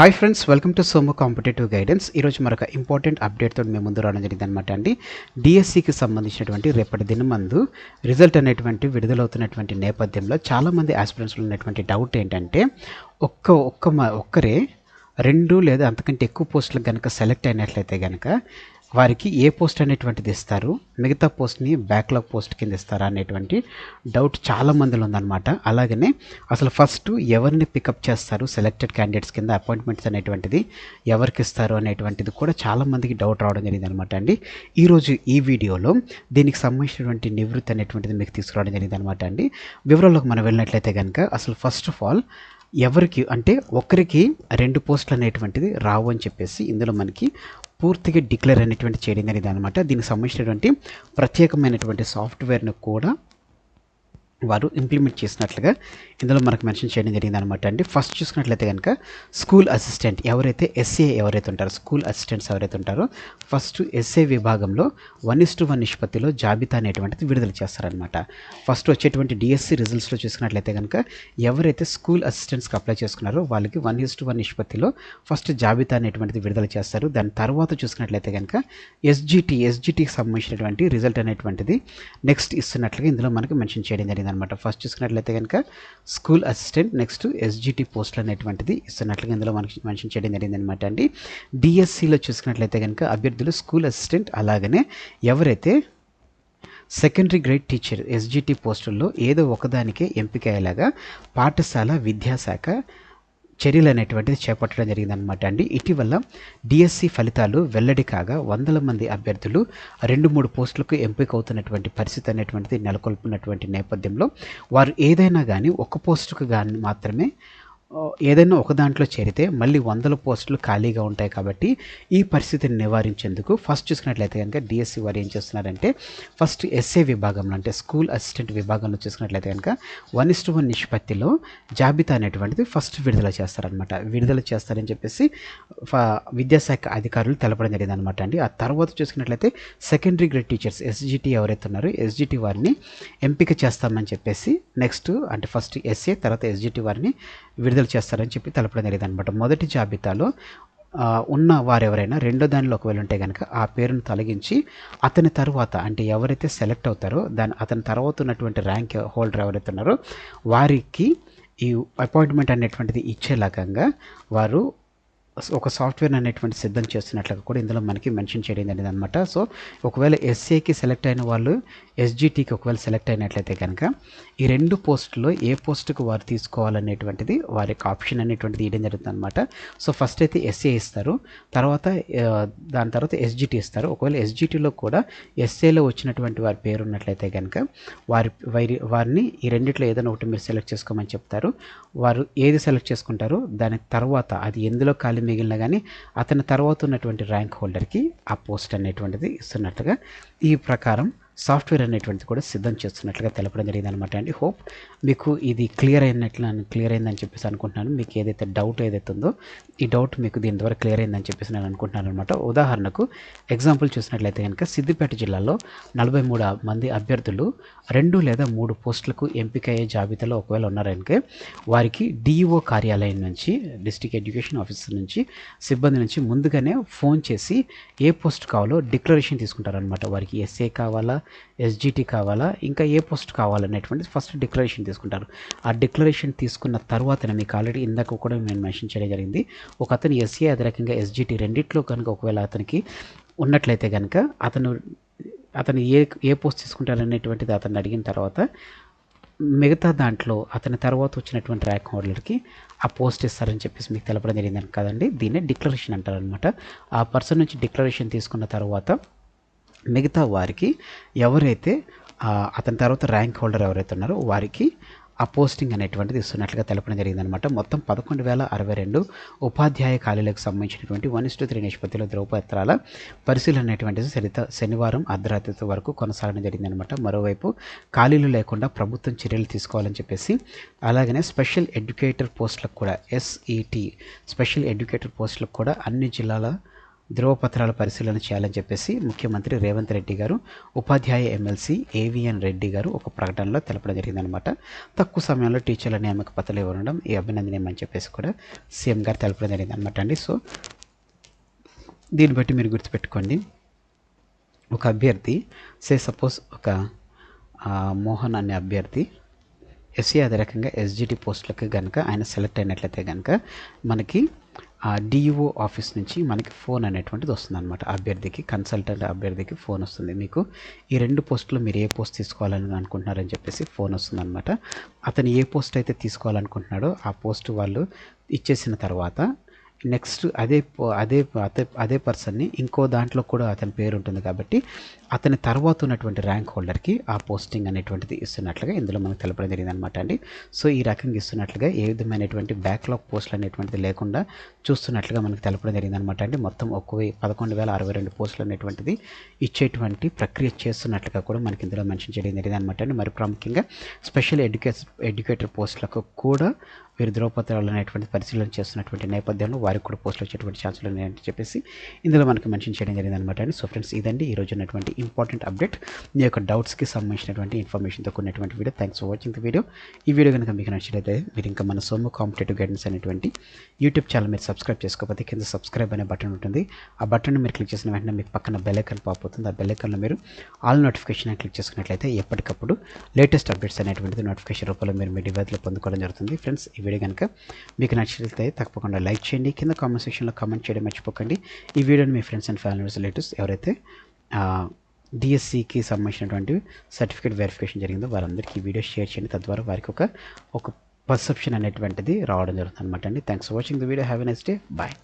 Hi friends welcome to Somu competitive guidance ఈరోజు మరొక important అప్డేట్తో మేము ముందు రావడం జరిగింది అనమాట అండి డిఎస్సికి సంబంధించినటువంటి రేపటి దినమందు రిజల్ట్ అనేటువంటి విడుదలవుతున్నటువంటి నేపథ్యంలో చాలామంది ఆస్పిరెంట్స్లో ఉన్నటువంటి డౌట్ ఏంటంటే ఒక్క ఒక్క ఒక్కరే రెండు లేదా అంతకంటే ఎక్కువ పోస్టులకు కనుక సెలెక్ట్ అయినట్లయితే కనుక వారికి ఏ పోస్ట్ అనేటువంటిది ఇస్తారు మిగతా పోస్ట్ని బ్యాక్లాగ్ పోస్ట్ కింద ఇస్తారా అనేటువంటి డౌట్ చాలా మందిలో ఉందన్నమాట. అలాగనే అసలు ఫస్ట్ ఎవరిని పికప్ చేస్తారు సెలెక్టెడ్ క్యాండిడేట్స్ కింద అపాయింట్మెంట్స్ అనేటువంటిది ఎవరికి ఇస్తారు అనేటువంటిది కూడా చాలామందికి డౌట్ రావడం జరిగింది అనమాట అండి ఈరోజు ఈ వీడియోలో దీనికి సంబంధించినటువంటి నివృత్తి అనేటువంటిది మీకు తీసుకురావడం జరిగింది అనమాట అండి. వివరాల్లోకి మనం వెళ్ళినట్లయితే కనుక అసలు ఫస్ట్ ఆఫ్ ఆల్ ఎవరికి అంటే ఒకరికి రెండు పోస్టులు అనేటువంటిది రావు అని చెప్పేసి ఇందులో మనకి పూర్తిగా డిక్లేర్ అనేటువంటి చేయడం జరిగింది అనమాట దీనికి సంబంధించినటువంటి ప్రత్యేకమైనటువంటి సాఫ్ట్వేర్ను కూడా వారు ఇంప్లిమెంట్ చేసినట్లుగా ఇందులో మనకు మెన్షన్ చేయడం జరిగింది అనమాట అండి. ఫస్ట్ చూసుకున్నట్లయితే కనుక స్కూల్ అసిస్టెంట్ ఎవరైతే ఎస్ఏ ఎవరైతే ఉంటారో స్కూల్ అసిస్టెంట్స్ ఎవరైతే ఉంటారో ఫస్ట్ ఎస్ఏ విభాగంలో వన్ ఇస్టు వన్ నిష్పత్తిలో జాబితా అనేటువంటిది విడుదల చేస్తారనమాట ఫస్ట్ వచ్చేటువంటి డిఎస్సి రిజల్ట్స్లో చూసుకున్నట్లయితే కనుక ఎవరైతే స్కూల్ అసిస్టెంట్స్కి అప్లై చేసుకున్నారో వాళ్ళకి వన్ ఇస్టు వన్ నిష్పత్తిలో ఫస్ట్ జాబితా అనేటువంటిది విడుదల చేస్తారు. దాని తర్వాత చూసుకున్నట్లయితే కనుక ఎస్జిటి ఎస్జిటికి సంబంధించినటువంటి రిజల్ట్ అనేటువంటిది నెక్స్ట్ ఇస్తున్నట్లుగా ఇందులో మనకి మెన్షన్ చేయడం జరిగింది అనమాట ఫస్ట్ చూసుకున్నట్లయితే కనుక స్కూల్ అసిస్టెంట్ నెక్స్ట్ ఎస్జిటి పోస్టులు అనేటువంటిది ఇస్తున్నట్లుగా ఇందులో మనకి మెన్షన్ చేయడం జరిగింది అనమాట అండి డిఎస్సిలో చూసుకున్నట్లయితే కనుక అభ్యర్థులు స్కూల్ అసిస్టెంట్ అలాగనే ఎవరైతే సెకండరీ గ్రేడ్ టీచర్ ఎస్జిటి పోస్టుల్లో ఏదో ఒకదానికే ఎంపిక అయ్యేలాగా పాఠశాల విద్యాశాఖ చర్యలు అనేటువంటిది చేపట్టడం జరిగిందనమాట అండి. ఇటీవల డిఎస్సి ఫలితాలు వెల్లడి కాగా వందల మంది అభ్యర్థులు రెండు మూడు పోస్టులకు ఎంపిక అవుతున్నటువంటి పరిస్థితి అనేటువంటిది నెలకొల్పున్నటువంటి నేపథ్యంలో వారు ఏదైనా కానీ ఒక పోస్టుకు కానీ మాత్రమే ఏదైనా ఒక దాంట్లో చేరితే మళ్ళీ వందల పోస్టులు ఖాళీగా ఉంటాయి కాబట్టి ఈ పరిస్థితిని నివారించేందుకు ఫస్ట్ చూసుకున్నట్లయితే కనుక డిఎస్సి వారు ఏం చేస్తున్నారంటే ఫస్ట్ ఎస్ఏ విభాగంలో అంటే స్కూల్ అసిస్టెంట్ విభాగంలో చూసుకున్నట్లయితే కనుక వన్ ఇస్టు వన్ నిష్పత్తిలో జాబితా అనేటువంటిది ఫస్ట్ విడుదల చేస్తారనమాట విడుదల చేస్తారని చెప్పేసి ఫ- విద్యాశాఖ అధికారులు తెలపడం జరిగింది అనమాట అండి. ఆ తర్వాత చూసుకున్నట్లయితే సెకండరీ గ్రేడ్ టీచర్స్ ఎస్జిటి ఎవరైతే ఉన్నారో ఎస్జిటి వారిని ఎంపిక చేస్తామని చెప్పేసి నెక్స్ట్ అంటే ఫస్ట్ ఎస్ఏ తర్వాత ఎస్జిటి వారిని విడుదల చేస్తారని చెప్పి తెలపడం జరిగింది అనమాట మొదటి జాబితాలో ఉన్న వారెవరైనా రెండో దానిలో ఒకవేళ ఉంటే కనుక ఆ పేరును తొలగించి అతని తర్వాత అంటే ఎవరైతే సెలెక్ట్ అవుతారో దాని అతని తర్వాత ఉన్నటువంటి ర్యాంక్ హోల్డర్ ఎవరైతే ఉన్నారో వారికి ఈ అపాయింట్మెంట్ అనేటువంటిది ఇచ్చేలాగా వారు ఒక సాఫ్ట్వేర్ అనేటువంటి సిద్ధం చేస్తున్నట్లుగా కూడా ఇందులో మనకి మెన్షన్ చేయడం జరిగింది అనమాట సో ఒకవేళ ఎస్ఏకి సెలెక్ట్ అయిన వాళ్ళు ఎస్జిటికి ఒకవేళ సెలెక్ట్ అయినట్లయితే కనుక ఈ రెండు పోస్టులో ఏ పోస్టుకు వారు తీసుకోవాలనేటువంటిది వారి యొక్క ఆప్షన్ అనేటువంటిది ఇవ్వడం జరుగుతుంది అనమాట సో ఫస్ట్ అయితే ఎస్ఏ ఇస్తారు. తర్వాత దాని తర్వాత ఎస్జిటి ఇస్తారు. ఒకవేళ ఎస్జిటిలో కూడా ఎస్ఏలో వచ్చినటువంటి వారి పేరు ఉన్నట్లయితే కనుక వారి వారి వారిని ఈ రెండిట్లో ఏదైనా ఒకటి మీరు సెలెక్ట్ చేసుకోమని చెప్తారు. వారు ఏది సెలెక్ట్ చేసుకుంటారో దాని తర్వాత అది ఎందులో ఖాళీ మిగిలిన కానీ అతని తర్వాత ఉన్నటువంటి ర్యాంక్ హోల్డర్కి ఆ పోస్ట్ అనేటువంటిది ఇస్తున్నట్టుగా ఈ ప్రకారం సాఫ్ట్వేర్ అనేటువంటిది కూడా సిద్ధం చేస్తున్నట్లుగా తెలపడం జరిగింది అనమాట అండి హోప్ మీకు ఇది క్లియర్ అయినట్లు క్లియర్ అయిందని చెప్పేసి అనుకుంటున్నాను. మీకు ఏదైతే డౌట్ ఏదైతే ఉందో ఈ డౌట్ మీకు దీని ద్వారా క్లియర్ అయిందని చెప్పేసి నేను అనుకుంటున్నాను అనమాట ఉదాహరణకు ఎగ్జాంపుల్ చూసినట్లయితే కనుక సిద్దిపేట జిల్లాలో నలభై మూడు మంది అభ్యర్థులు రెండు లేదా మూడు పోస్టులకు ఎంపిక అయ్యే జాబితాలో ఒకవేళ ఉన్నారనుకే వారికి డిఈఓ కార్యాలయం నుంచి డిస్ట్రిక్ట్ ఎడ్యుకేషన్ ఆఫీసర్ నుంచి సిబ్బంది నుంచి ముందుగానే ఫోన్ చేసి ఏ పోస్ట్ కావాలో డిక్లరేషన్ తీసుకుంటారనమాట వారికి ఎస్ఏ కావాలా ఎస్జిటి కావాలా? ఇంకా ఏ పోస్ట్ కావాలనేటువంటిది ఫస్ట్ డిక్లరేషన్ తీసుకుంటారు. ఆ డిక్లరేషన్ తీసుకున్న తర్వాతనే మీకు ఆల్రెడీ ఇందాక కూడా నేను మెన్షన్ చేయడం జరిగింది. ఒక అతను ఎస్ఏ అదే రకంగా ఎస్జిటి రెండిట్లో కనుక ఒకవేళ అతనికి ఉన్నట్లయితే కనుక అతను అతను ఏ ఏ పోస్ట్ తీసుకుంటారనేటువంటిది అతను అడిగిన తర్వాత మిగతా దాంట్లో అతని తర్వాత వచ్చినటువంటి ర్యాంక్ హోల్డర్కి ఆ పోస్ట్ ఇస్తారని చెప్పేసి మీకు తెలపడం జరిగిందని కదండి. దీన్నే డిక్లరేషన్ అంటారనమాట ఆ పర్సన్ నుంచి డిక్లరేషన్ తీసుకున్న తర్వాత మిగతా వారికి ఎవరైతే అతని తర్వాత ర్యాంక్ హోల్డర్ ఎవరైతే ఉన్నారో వారికి ఆ పోస్టింగ్ అనేటువంటిది ఇస్తున్నట్లుగా తెలపడం జరిగిందనమాట మొత్తం పదకొండు వేల అరవై రెండు ఉపాధ్యాయ ఖాళీలకు సంబంధించినటువంటి వన్ ఇస్టు త్రీ నిష్పత్తిలో ధ్రువపత్రాల పరిశీలన అనేటువంటిది సరిత శనివారం అర్ధరాత్రి వరకు కొనసాగడం జరిగిందనమాట మరోవైపు ఖాళీలు లేకుండా ప్రభుత్వం చర్యలు తీసుకోవాలని చెప్పేసి అలాగనే స్పెషల్ ఎడ్యుకేటర్ పోస్టులకు కూడా ఎస్ఈటి స్పెషల్ ఎడ్యుకేటర్ పోస్టులకు కూడా అన్ని జిల్లాల ధ్రువపత్రాల పరిశీలన చేయాలని చెప్పేసి ముఖ్యమంత్రి రేవంత్ రెడ్డి గారు ఉపాధ్యాయ ఎమ్మెల్సీ ఏవిఎన్ రెడ్డి గారు ఒక ప్రకటనలో తెలపడం జరిగిందనమాట తక్కువ సమయంలో టీచర్ల నియామక పత్రాలు ఇవ్వడం ఈ అభినందనీయం అని చెప్పేసి కూడా సీఎం గారు తెలపడం జరిగింది అనమాట అండి. సో దీన్ని బట్టి మీరు గుర్తుపెట్టుకోండి. ఒక అభ్యర్థి సే సపోజ్ ఒక మోహన్ అనే అభ్యర్థి ఎస్సీ అదే రకంగా ఎస్జిటి పోస్టులకు కనుక ఆయన సెలెక్ట్ అయినట్లయితే కనుక మనకి డిఈఓ ఆఫీస్ నుంచి మనకి ఫోన్ అనేటువంటిది వస్తుందన్నమాట. అభ్యర్థికి కన్సల్టెంట్ అభ్యర్థికి ఫోన్ వస్తుంది. మీకు ఈ రెండు పోస్టులు మీరు ఏ పోస్ట్ తీసుకోవాలని అనుకుంటున్నారని చెప్పేసి ఫోన్ వస్తుందన్నమాట. అతను ఏ పోస్ట్ అయితే తీసుకోవాలనుకుంటున్నాడో ఆ పోస్ట్ వాళ్ళు ఇచ్చేసిన తర్వాత నెక్స్ట్ అదే అదే అదే అదే పర్సన్ని ఇంకో దాంట్లో కూడా అతని పేరు ఉంటుంది కాబట్టి అతని తర్వాత ఉన్నటువంటి ర్యాంక్ హోల్డర్కి ఆ పోస్టింగ్ అనేటువంటిది ఇస్తున్నట్లుగా ఇందులో మనకు తెలపడం జరిగింది అనమాట అండి. సో ఈ రకంగా ఇస్తున్నట్లుగా ఏ విధమైనటువంటి బ్యాక్లాగ్ పోస్టులు అనేటువంటిది లేకుండా చూస్తున్నట్లుగా మనకు తెలపడం జరిగింది అనమాట అండి. మొత్తం ఒక పదకొండు వేల అరవై రెండు పోస్టులు అనేటువంటిది ఇచ్చేటువంటి ప్రక్రియ చేస్తున్నట్లుగా కూడా మనకి ఇందులో మెన్షన్ చేయడం జరిగింది అనమాట అండి. మరి ప్రాముఖ్యంగా స్పెషల్ ఎడ్యుకేషన్ ఎడ్యుకేటర్ పోస్టులకు కూడా వీరు ధ్రువపత్రాలు అనేటువంటి పరిశీలన చేస్తున్నటువంటి నేపథ్యంలో వారికి కూడా పోస్టులు వచ్చేటువంటి ఛాన్సులు ఉన్నాయని చెప్పేసి ఇందులో మనకు మెన్షన్ చేయడం జరిగింది అనమాట అండి. సో ఫ్రెండ్స్ ఇదండి. ఈ ఉన్నటువంటి ఇంపార్టెంట్ అప్డేట్ మీ యొక్క డౌట్స్కి సంబంధించినటువంటి ఇన్ఫర్మేషన్తో కూడినటువంటి video thanks for watching the video ఈ వీడియో కనుక మీకు నచ్చినట్లయితే మీరు ఇంకా మన సోము కాంపిటేటివ్ గైడెన్స్ అనేటువంటి యూట్యూబ్ ఛానల్ మీరు సబ్స్క్రైబ్ చేసుకోకపోతే కింద సబ్స్క్రైబ్ అనే బటన్ ఉంటుంది. ఆ బటన్ మీరు క్లిక్ చేసిన వెంటనే మీకు పక్కన బెల్లైకన్ పాప్ అవుతుంది. ఆ బెల్లైకన్లో మీరు ఆల్ నోటిఫికేషన్ క్లిక్ చేసుకున్నట్లయితే ఎప్పటికప్పుడు లేటెస్ట్ అప్డేట్స్ అనేటువంటిది నోటిఫికేషన్ రూపంలో మీరు మీ డివైజ్లో పొందుకోవడం జరుగుతుంది. ఫ్రెండ్స్ ఈ వీడియో కనుక మీకు నచ్చితే తప్పకుండా లైక్ చేయండి. కింద కామెంట్ సెక్షన్లో కామెంట్ చేయడం మర్చిపోకండి. ఈ వీడియోని మీ ఫ్రెండ్స్ అండ్ ఫ్యామిలీ రిలేటివ్స్ ఎవరైతే డిఎస్సికి సంబంధించినటువంటి సర్టిఫికేట్ వెరిఫికేషన్ జరిగిందో వారందరికీ ఈ వీడియో షేర్ చేయండి. తద్వారా వారికి ఒక ఒక పర్సెప్షన్ అనేటువంటిది రావడం జరుగుతుంది అనమాట అండి. Thanks for watching the video have a next day bye